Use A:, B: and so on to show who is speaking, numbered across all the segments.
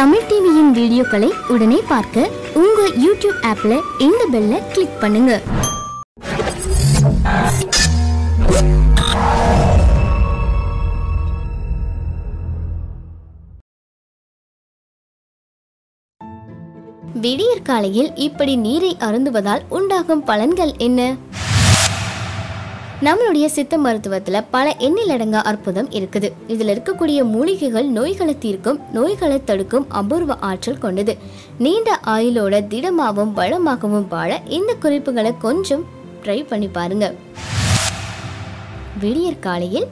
A: தமிழ் டிவியின் வீடியோக்களை உடனே பார்க்க உங்க யூடியூப் ஆப்ல இந்த பெல்ல கிளிக் பண்ணுங்க. விடியற்காலையில் இப்படி நீரை அருந்துவதால் உண்டாகும் பலன்கள் என்ன? நம்மளுடைய சித்த மருத்துவத்தில் பல எண்ணிலடங்கா அற்புதம் இருக்குது. இதுல இருக்கக்கூடிய மூலிகைகள் நோய்களை தீர்க்கும் நோய்களை தடுக்கும் அபூர்வ ஆற்றல் கொண்டது. நீண்ட ஆயுளோட திடமாகவும் பலமாகவும் வாழ இந்த குறிப்புகளை கொஞ்சம் ட்ரை பண்ணி பாருங்க. விடியற் காலையில்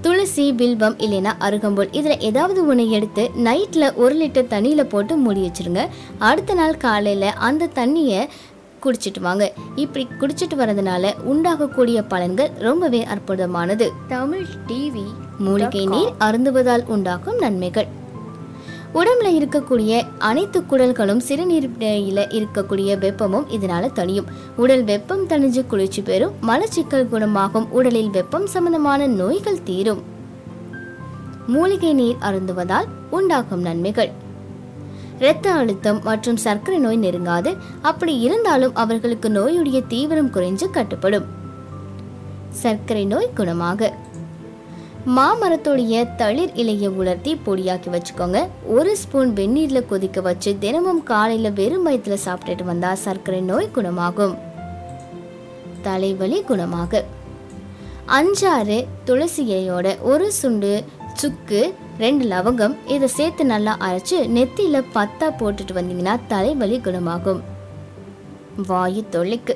A: துளசி பில்வம் இல்லைன்னா அருகம்புல். இதில் ஏதாவது ஒன்று எடுத்து நைட்டில் ஒரு லிட்டர் தண்ணியில் போட்டு மூடி வச்சிருங்க. அடுத்த நாள் காலையில் அந்த தண்ணியை குடிச்சிட்டு வாங்க. இப்படி குடிச்சிட்டு வரதுனால உண்டாகக்கூடிய பலன்கள் ரொம்பவே அற்புதமானது. தமிழ் டிவி மூலிகை நீர் அருந்துவதால் உண்டாகும் நன்மைகள். உடம்புல இருக்கக்கூடிய அனைத்து குடல்களும் சிறுநீரில இருக்கக்கூடிய வெப்பமும் இதனால தணியும். உடல் வெப்பம் தணிஞ்சு குளிர்ச்சி பெறும் மலச்சிக்கல் குணமாகும். உடலில் வெப்பம் சம்பந்தமான நோய்கள் தீரும். மூலிகை நீர் அருந்துவதால் உண்டாகும் நன்மைகள். இரத்த அழுத்தம் மற்றும் சர்க்கரை நோய் நெருங்காது. அப்படி இருந்தாலும் அவர்களுக்கு நோயுடைய தீவிரம் குறைஞ்சு கட்டுப்படும். சர்க்கரை நோய் குணமாக. மாமரத்துடைய தளிர் இலையை உலர்த்தி பொடியாக்கி வச்சுக்கோங்க. ஒரு ஸ்பூன் வெந்நீரில் கொதிக்க வச்சு தினமும் காலையில் வெறும் வயத்தில் சாப்பிட்டுட்டு வந்தால் சர்க்கரை நோய் குணமாகும். தலைவலி குணமாக. அஞ்சாறு துளசி இலையோட ஒரு சுண்டு சுக்கு ரெண்டு லவங்கம் இதை சேர்த்து நல்லா அரைச்சு நெத்தியில பத்தா போட்டுட்டு வந்தீங்கன்னா தலைவலி குணமாகும். வாயு தொல்லைக்கு.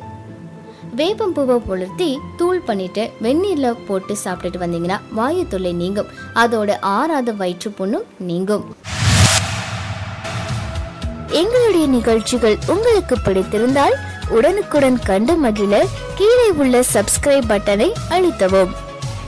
A: வேப்பம்பூவை உலர்த்தி தூள் பண்ணிட்டு வெந்நீர்ல போட்டு சாப்பிட்டுட்டு வந்தீங்கன்னா வாயு தொல்லை நீங்கும். அதோட ஆறாத வயிற்று புண்ணும் நீங்கும். எங்களுடைய நிகழ்ச்சிகள் உங்களுக்கு பிடித்திருந்தால் உடனுக்குடன் கண்டு மகிழ கீழே உள்ள சப்ஸ்கிரைப் பட்டனை அழுத்தவும்.